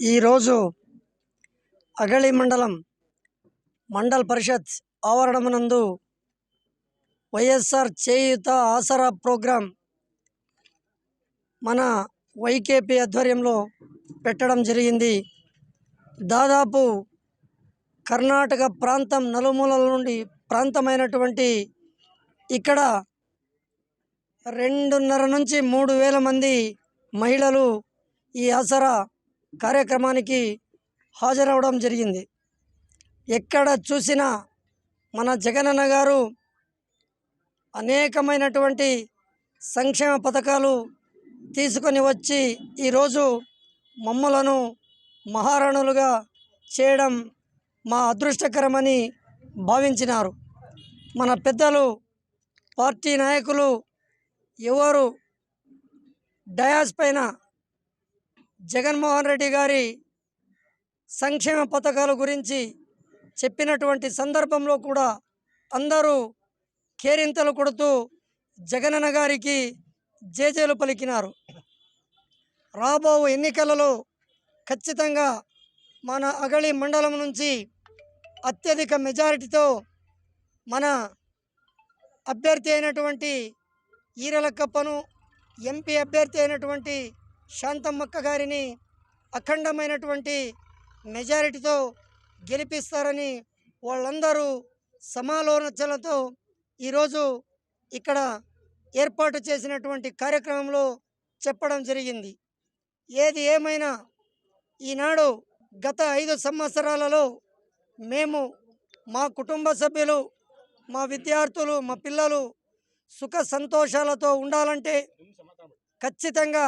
ఈరోజు అగళి మండలం మండల్ పరిషత్ ఆవరణమునందు వైఎస్ఆర్ చేయూత ఆసరా ప్రోగ్రాం మన వైకేపీ ఆధ్వర్యంలో పెట్టడం జరిగింది. దాదాపు కర్ణాటక ప్రాంతం నలుమూలల నుండి ప్రాంతమైనటువంటి ఇక్కడ రెండున్నర నుంచి మూడు వేల మంది మహిళలు ఈ ఆసరా కార్యక్రమానికి హాజరవడం జరిగింది. ఎక్కడ చూసినా మన జగనన్న గారు అనేకమైనటువంటి సంక్షేమ పథకాలు తీసుకొని వచ్చి ఈరోజు మమ్మలను మహారాణులుగా చేయడం మా అదృష్టకరమని భావించినారు. మన పెద్దలు పార్టీ నాయకులు ఎవరు డయాస్ పైన జగన్మోహన్ రెడ్డి గారి సంక్షేమ పథకాల గురించి చెప్పినటువంటి సందర్భంలో కూడా అందరూ కేరింతలు కొడుతూ జగనన్న గారికి జేజేలు పలికినారు. రాబో ఎన్నికలలో ఖచ్చితంగా మన అగళి మండలం నుంచి అత్యధిక మెజారిటీతో మన అభ్యర్థి అయినటువంటి ఈరలక్కప్పను ఎంపీ అభ్యర్థి అయినటువంటి శాంతమ్మక్క గారిని అఖండమైనటువంటి మెజారిటీతో గెలిపిస్తారని వాళ్ళందరూ సమాలోచనలతో ఈరోజు ఇక్కడ ఏర్పాటు చేసినటువంటి కార్యక్రమంలో చెప్పడం జరిగింది. ఏది ఏమైనా ఈనాడు గత ఐదు సంవత్సరాలలో మేము మా కుటుంబ సభ్యులు మా విద్యార్థులు మా పిల్లలు సుఖ సంతోషాలతో ఉండాలంటే ఖచ్చితంగా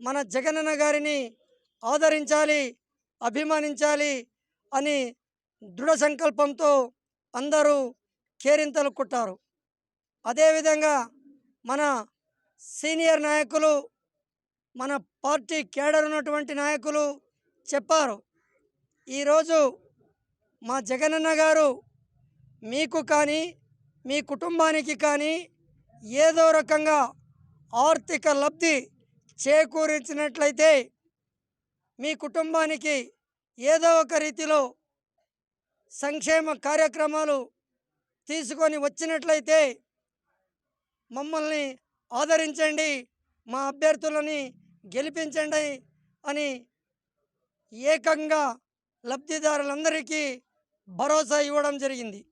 మన జగనన్న గారిని ఆదరించాలి అభిమానించాలి అని దృఢ సంకల్పంతో అందరూ కేరింతలు కొట్టారు. అదేవిధంగా మన సీనియర్ నాయకులు మన పార్టీ కేడర్ ఉన్నటువంటి నాయకులు చెప్పారు. ఈరోజు మా జగనన్న గారు మీకు కానీ మీ కుటుంబానికి కానీ ఏదో రకంగా ఆర్థిక లబ్ధి చేకూరించినట్లయితే మీ కుటుంబానికి ఏదో ఒక రీతిలో సంక్షేమ కార్యక్రమాలు తీసుకొని వచ్చినట్లయితే మమ్మల్ని ఆదరించండి మా అభ్యర్థులని గెలిపించండి అని ఏకంగా లబ్ధిదారులందరికీ భరోసా ఇవ్వడం జరిగింది.